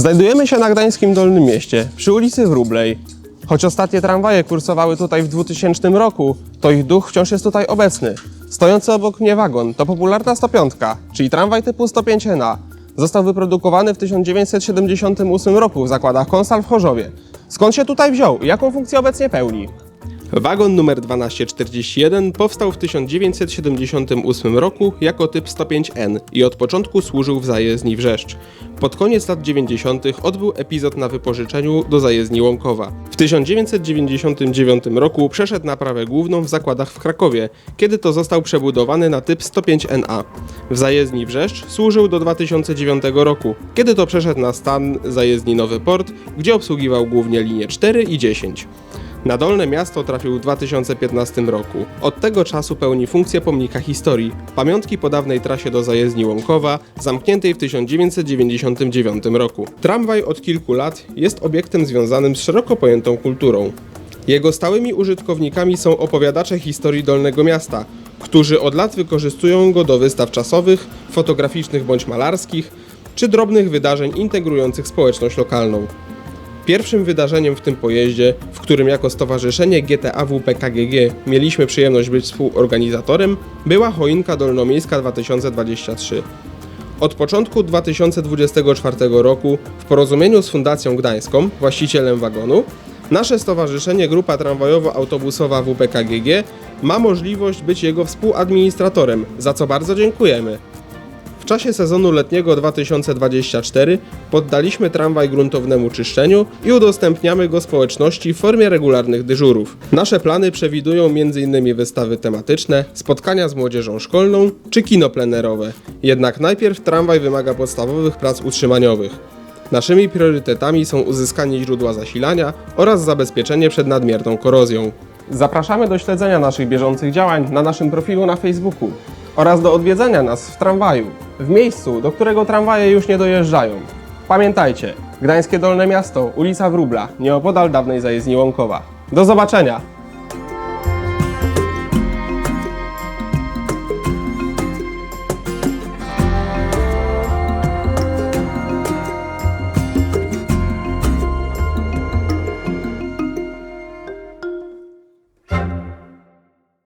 Znajdujemy się na gdańskim Dolnym Mieście, przy ulicy Wróblej. Choć ostatnie tramwaje kursowały tutaj w 2000 roku, to ich duch wciąż jest tutaj obecny. Stojący obok mnie wagon to popularna 105, czyli tramwaj typu 105NA. Został wyprodukowany w 1978 roku w zakładach Konsal w Chorzowie. Skąd się tutaj wziął i jaką funkcję obecnie pełni? Wagon numer 1241 powstał w 1978 roku jako typ 105N i od początku służył w zajezdni Wrzeszcz. Pod koniec lat 90. odbył epizod na wypożyczeniu do zajezdni Łąkowa. W 1999 roku przeszedł na prawę główną w zakładach w Krakowie, kiedy to został przebudowany na typ 105NA. W zajezdni Wrzeszcz służył do 2009 roku, kiedy to przeszedł na stan zajezdni Nowy Port, gdzie obsługiwał głównie linie 4 i 10. Na Dolne Miasto trafił w 2015 roku. Od tego czasu pełni funkcję pomnika historii, pamiątki po dawnej trasie do zajezdni Łąkowa, zamkniętej w 1999 roku. Tramwaj od kilku lat jest obiektem związanym z szeroko pojętą kulturą. Jego stałymi użytkownikami są opowiadacze historii Dolnego Miasta, którzy od lat wykorzystują go do wystaw czasowych, fotograficznych bądź malarskich, czy drobnych wydarzeń integrujących społeczność lokalną. Pierwszym wydarzeniem w tym pojeździe, w którym jako Stowarzyszenie GTA WPKGG mieliśmy przyjemność być współorganizatorem, była choinka dolnomiejska 2023. Od początku 2024 roku w porozumieniu z Fundacją Gdańską, właścicielem wagonu, nasze stowarzyszenie Grupa Tramwajowo-Autobusowa WPKGG ma możliwość być jego współadministratorem, za co bardzo dziękujemy. Czasie sezonu letniego 2024 poddaliśmy tramwaj gruntownemu czyszczeniu i udostępniamy go społeczności w formie regularnych dyżurów. Nasze plany przewidują m.in. wystawy tematyczne, spotkania z młodzieżą szkolną czy kino plenerowe. Jednak najpierw tramwaj wymaga podstawowych prac utrzymaniowych. Naszymi priorytetami są uzyskanie źródła zasilania oraz zabezpieczenie przed nadmierną korozją. Zapraszamy do śledzenia naszych bieżących działań na naszym profilu na Facebooku oraz do odwiedzania nas w tramwaju, w miejscu, do którego tramwaje już nie dojeżdżają. Pamiętajcie, Gdańskie Dolne Miasto, ulica Wróbla, nieopodal dawnej zajezdni Łąkowa. Do zobaczenia!